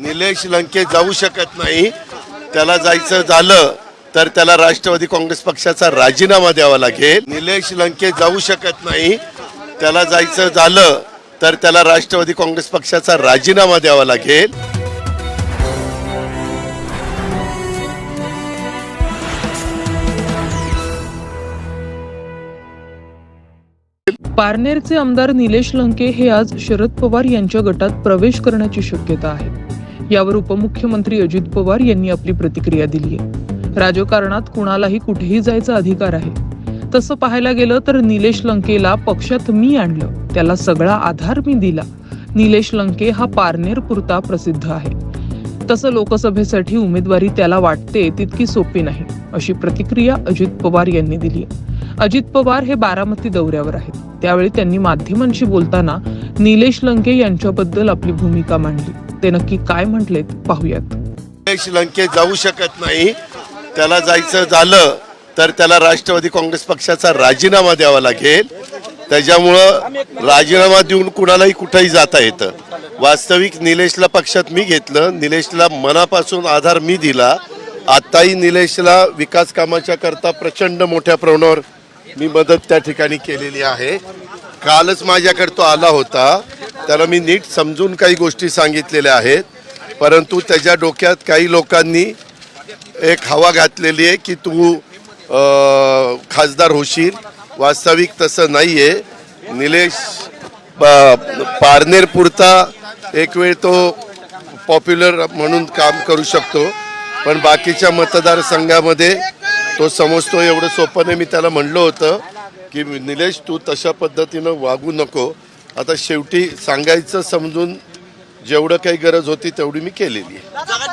निलेश लंके जाऊ शकत नाही. त्याला जायचं झालं तर त्याला राष्ट्रवादी काँग्रेस पक्षाचा राजीनामा द्यावा लागेल. निलेश लंके जाऊ शकत नाही. त्याला जायचं झालं तर त्याला राष्ट्रवादी काँग्रेस पक्षाचा राजीनामा द्यावा लागेल. पारनेरचे आमदार निलेश लंके हे आज शरद पवार यांच्या गटात प्रवेश करण्याची शक्यता आहे. यावर उपमुख्यमंत्री अजित पवार यांनी आपली प्रतिक्रिया दिली आहे. राजकारणात कुणालाही कुठेही जायचा अधिकार आहे. तसं पाहायला गेलं तर निलेश लंकेला पक्षात मी आणलं. त्याला सगळा आधार मी दिला. निलेश लंके हा पारनेर पुरता प्रसिद्ध आहे. तसं लोकसभेसाठी उमेदवारी त्याला वाटते तितकी सोपी नाही अशी प्रतिक्रिया अजित पवार यांनी दिली अजित पवार हे बारामती दौऱ्यावर आहेत. त्यावेळी त्यांनी माध्यमांशी बोलताना निलेश लंके यांच्याबद्दल आपली भूमिका मांडली. ते नक्की काय म्हटलेत पाहूयात. निलेश जाऊ शकत नाही त्याला जायचं झालं तर त्याला राष्ट्रवादी काँग्रेस पक्षाचा राजीनामा द्यावा लागेल. त्याच्यामुळं राजीनामा देऊन कुणालाही कुठंही जाता येतं. वास्तविक निलेशला पक्षात मी घेतलं निलेशला मनापासून आधार मी दिला. आताही निलेशला विकास कामाच्या करता प्रचंड मोठ्या प्रमाणावर मी मदत त्या ठिकाणी केलेली आहे. कालच माझ्याकडे तो आला होता. त्याला मी नीट समजून काही गोष्टी सांगितलेल्या आहेत. परंतु त्याच्या डोक्यात काही लोकांनी एक हवा घातलेली आहे की तू खासदार होशील. वास्तविक तसं नाही आहे निलेश पारनेरपुरता एक वेळ तो पॉप्युलर म्हणून काम करू शकतो. पण बाकीच्या मतदारसंघामध्ये तो समजतो. एवढं सोपं नाही. मी त्याला म्हणलं होतं की निलेश तू तशा पद्धतीनं वागू नको. आता शेवटी सांगायचं समजून जेवढं काही गरज होती तेवढी मी केलेली आहे.